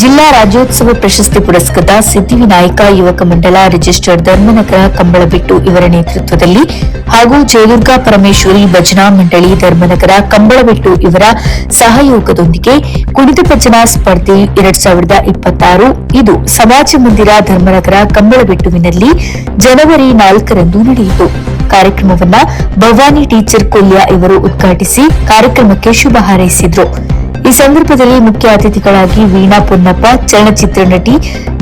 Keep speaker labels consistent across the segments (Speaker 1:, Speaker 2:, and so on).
Speaker 1: ಜಿಲ್ಲಾ ರಾಜ್ಯೋತ್ಸವ ಪ್ರಶಸ್ತಿ ಪುರಸ್ಕೃತ ಸಿದ್ಧಿವಿನಾಯಕ ಯುವಕ ಮಂಡಲ ರಿಜಿಸ್ಟರ್ಡ್ ಧರ್ಮನಗರ ಕಂಬಳಬಿಟ್ಟು ಇವರ ನೇತೃತ್ವದಲ್ಲಿ ಹಾಗೂ ಜಯದುರ್ಗಾ ಪರಮೇಶ್ವರಿ ಭಜನಾ ಮಂಡಳಿ ಧರ್ಮನಗರ ಕಂಬಳಬಿಟ್ಟು ಇವರ ಸಹಯೋಗದೊಂದಿಗೆ ಕುಣಿತ ಭಜನಾ ಸ್ಪರ್ಧೆ ಎರಡ್ ಸಾವಿರದ ಇಪ್ಪತ್ತಾರು. ಇದು ಸಮಾಜ ಮಂದಿರ ಧರ್ಮನಗರ ಕಂಬಳಬಿಟ್ಟುವಿನಲ್ಲಿ ಜನವರಿ ನಾಲ್ಕರಂದು ನಡೆಯಿತು. ಕಾರ್ಯಕ್ರಮವನ್ನ ಭವಾನಿ ಟೀಚರ್ ಕೊಲ್ಯ ಇವರು ಉದ್ಘಾಟಿಸಿ ಕಾರ್ಯಕ್ರಮಕ್ಕೆ ಶುಭ ಹಾರೈಸಿದ್ರು. ಈ ಸಂದರ್ಭದಲ್ಲಿ ಮುಖ್ಯ ಅತಿಥಿಗಳಾಗಿ ವೀಣಾ ಪೊನ್ನಪ್ಪ, ಚಲನಚಿತ್ರ ನಟಿ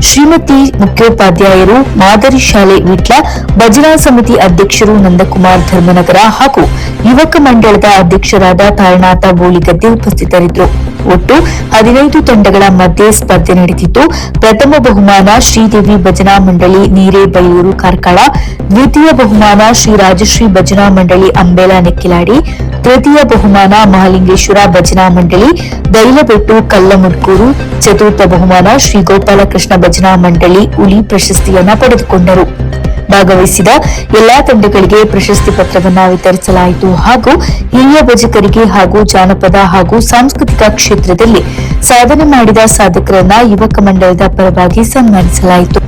Speaker 1: ಶ್ರೀಮತಿ ಮುಖ್ಯೋಪಾಧ್ಯಾಯರು, ಮಾದರಿ ಶಾಲೆ ವಿಟ್ಲ, ಭಜನಾ ಸಮಿತಿ ಅಧ್ಯಕ್ಷರು ನಂದಕುಮಾರ್ ಧರ್ಮನಗರ ಹಾಗೂ ಯುವಕ ಮಂಡಳದ ಅಧ್ಯಕ್ಷರಾದ ತಾರನಾಥ ಬೋಳಿಗದ್ದೆ ಉಪಸ್ಥಿತರಿದ್ದರು. ಒಟ್ಟು ಹದಿನೈದು ತಂಡಗಳ ಮಧ್ಯೆ ಸ್ಪರ್ಧೆ ನಡೆದಿದ್ದು ಪ್ರಥಮ ಬಹುಮಾನ ಶ್ರೀದೇವಿ ಭಜನಾ ಮಂಡಳಿ ನೀರೇಬೈಯೂರು ಕಾರ್ಕಳ, ದ್ವಿತೀಯ ಬಹುಮಾನ ಶ್ರೀ ರಾಜಶ್ರೀ ಭಜನಾ ಮಂಡಳಿ ಅಂಬೇಲ ನೆಕ್ಕಿಲಾಡಿ ತೃತೀಯ ಬಹುಮಾನ ಮಹಾಲಿಂಗೇಶ್ವರ ಭಜನಾ ಮಂಡಳಿ, ದೈಲಬೆಟ್ಟು ಕಲ್ಲಮುಡ್ಕೂರು ಚತುರ್ಥ ಬಹುಮಾನ ಶ್ರೀ ಗೋಪಾಲಕೃಷ್ಣ ಭಜನಾ ಮಂಡಳಿ ಉಲಿ ಪ್ರಶಸ್ತಿಯನ್ನ ಪಡೆದುಕೊಂಡರು. ಭಾಗವಹಿಸಿದ ಎಲ್ಲಾ ತಂಡಗಳಿಗೆ ಪ್ರಶಸ್ತಿ ಪತ್ರವನ್ನು ವಿತರಿಸಲಾಯಿತು ಹಾಗೂ ಹಿರಿಯ ಭಜಕರಿಗೆ ಹಾಗೂ ಜಾನಪದ ಹಾಗೂ ಸಾಂಸ್ಕೃತಿಕ ಕ್ಷೇತ್ರದಲ್ಲಿ ಸಾಧನೆ ಮಾಡಿದ ಸಾಧಕರನ್ನ ಯುವಕ ಮಂಡಳದ ಪರವಾಗಿ ಸನ್ಮಾನಿಸಲಾಯಿತು.